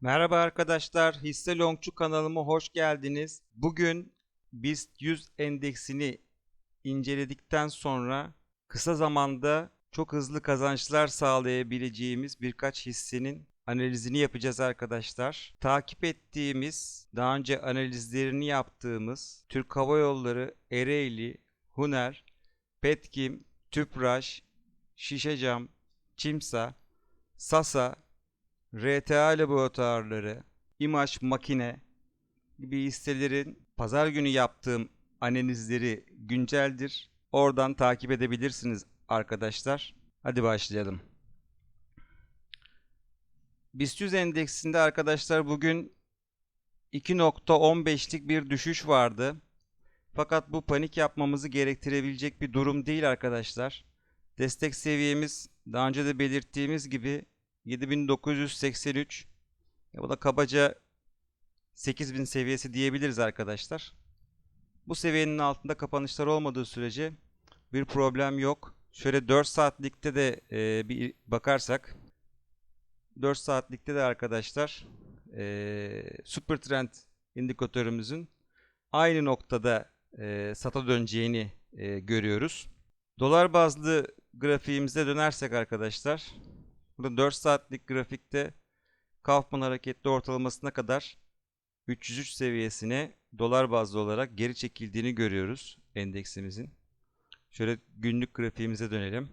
Merhaba arkadaşlar, Hisse Longçu kanalıma hoş geldiniz. Bugün BIST 100 endeksini inceledikten sonra kısa zamanda çok hızlı kazançlar sağlayabileceğimiz birkaç hissenin analizini yapacağız arkadaşlar. Takip ettiğimiz, daha önce analizlerini yaptığımız Türk Hava Yolları, Ereğli, Huner, Petkim, Tüpraş, Şişecam, Çimsa, Sasa, RTA laboratuvarları, İmaj Makine gibi hisselerin pazar günü yaptığım analizleri günceldir. Oradan takip edebilirsiniz arkadaşlar. Hadi başlayalım. BIST 100 endeksinde arkadaşlar bugün 2.15'lik bir düşüş vardı. Fakat bu panik yapmamızı gerektirebilecek bir durum değil arkadaşlar. Destek seviyemiz daha önce de belirttiğimiz gibi 7983. Ya bu da kabaca 8000 seviyesi diyebiliriz arkadaşlar. Bu seviyenin altında kapanışlar olmadığı sürece bir problem yok. Şöyle 4 saatlikte de e, bir bakarsak 4 saatlikte de arkadaşlar e, Super Trend indikatörümüzün aynı noktada e, sata döneceğini e, görüyoruz. Dolar bazlı grafiğimize dönersek arkadaşlar Burada 4 saatlik grafikte Kaufman hareketli ortalamasına kadar 303 seviyesine dolar bazlı olarak geri çekildiğini görüyoruz endeksimizin. Şöyle günlük grafiğimize dönelim.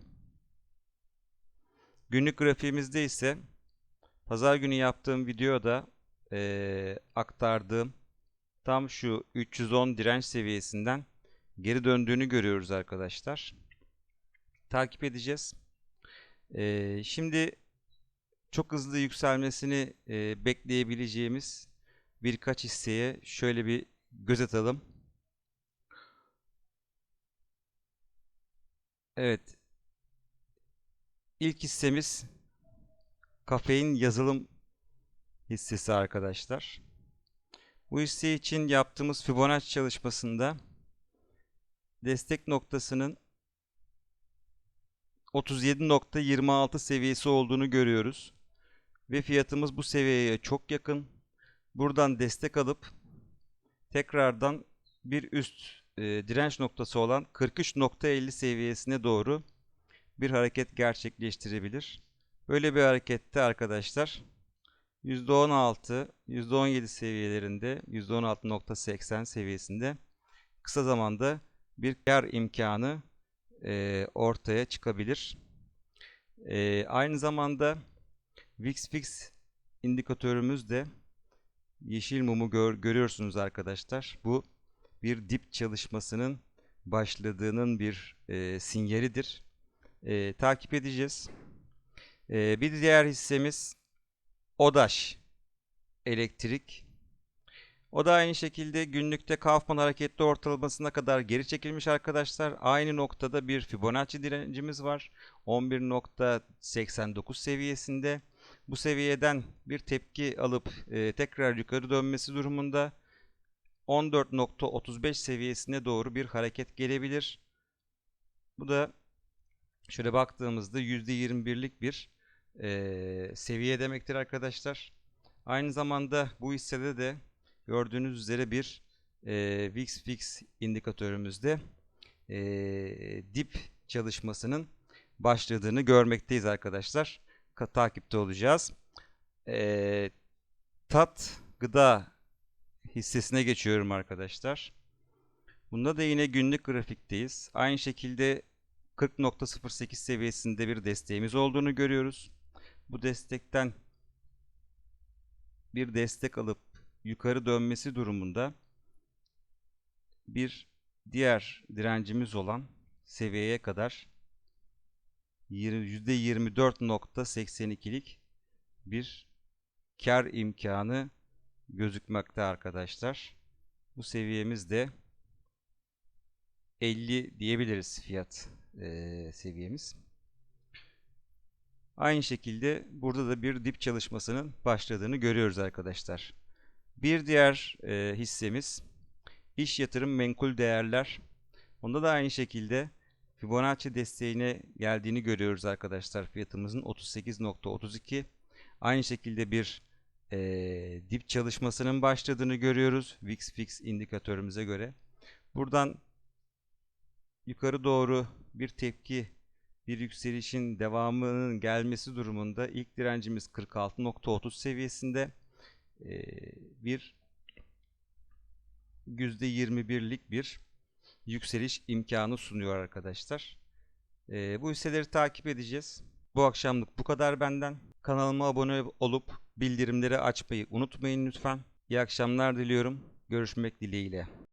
Günlük grafiğimizde ise pazar günü yaptığım videoda ee, aktardığım tam şu 310 direnç seviyesinden geri döndüğünü görüyoruz arkadaşlar. Takip edeceğiz. Ee, şimdi çok hızlı yükselmesini e, bekleyebileceğimiz birkaç hisseye şöyle bir göz atalım. Evet. İlk hissemiz kafein yazılım hissesi arkadaşlar. Bu hisse için yaptığımız Fibonacci çalışmasında destek noktasının 37.26 seviyesi olduğunu görüyoruz. Ve fiyatımız bu seviyeye çok yakın. Buradan destek alıp tekrardan bir üst e, direnç noktası olan 43.50 seviyesine doğru bir hareket gerçekleştirebilir. Böyle bir harekette arkadaşlar %16, %17 seviyelerinde, %16.80 seviyesinde kısa zamanda bir kar imkanı e, ortaya çıkabilir. E, aynı zamanda VixFix indikatörümüz de yeşil mumu gör, görüyorsunuz arkadaşlar. Bu bir dip çalışmasının başladığının bir e, sinyalidir. E, takip edeceğiz. E, bir diğer hissemiz ODAŞ elektrik. O da aynı şekilde günlükte Kaufman hareketli ortalamasına kadar geri çekilmiş arkadaşlar. Aynı noktada bir Fibonacci direncimiz var. 11.89 seviyesinde. Bu seviyeden bir tepki alıp e, tekrar yukarı dönmesi durumunda 14.35 seviyesine doğru bir hareket gelebilir. Bu da şöyle baktığımızda %21'lik bir e, seviye demektir arkadaşlar. Aynı zamanda bu hissede de gördüğünüz üzere bir e, VIX fix indikatörümüzde e, dip çalışmasının başladığını görmekteyiz arkadaşlar. Ka takipte olacağız. E, tat gıda hissesine geçiyorum arkadaşlar. Bunda da yine günlük grafikteyiz. Aynı şekilde 40.08 seviyesinde bir desteğimiz olduğunu görüyoruz. Bu destekten bir destek alıp yukarı dönmesi durumunda bir diğer direncimiz olan seviyeye kadar %24.82'lik bir kar imkanı gözükmekte arkadaşlar. Bu seviyemiz de 50 diyebiliriz fiyat e, seviyemiz. Aynı şekilde burada da bir dip çalışmasının başladığını görüyoruz arkadaşlar. Bir diğer e, hissemiz iş yatırım menkul değerler. Onda da aynı şekilde Fibonacci desteğine geldiğini görüyoruz arkadaşlar. Fiyatımızın 38.32. Aynı şekilde bir eee, dip çalışmasının başladığını görüyoruz VIX fix indikatörümüze göre. Buradan yukarı doğru bir tepki, bir yükselişin devamının gelmesi durumunda ilk direncimiz 46.30 seviyesinde bir %21'lik bir yükseliş imkanı sunuyor arkadaşlar. Eee, bu hisseleri takip edeceğiz. Bu akşamlık bu kadar benden. Kanalıma abone olup bildirimleri açmayı unutmayın lütfen. İyi akşamlar diliyorum. Görüşmek dileğiyle.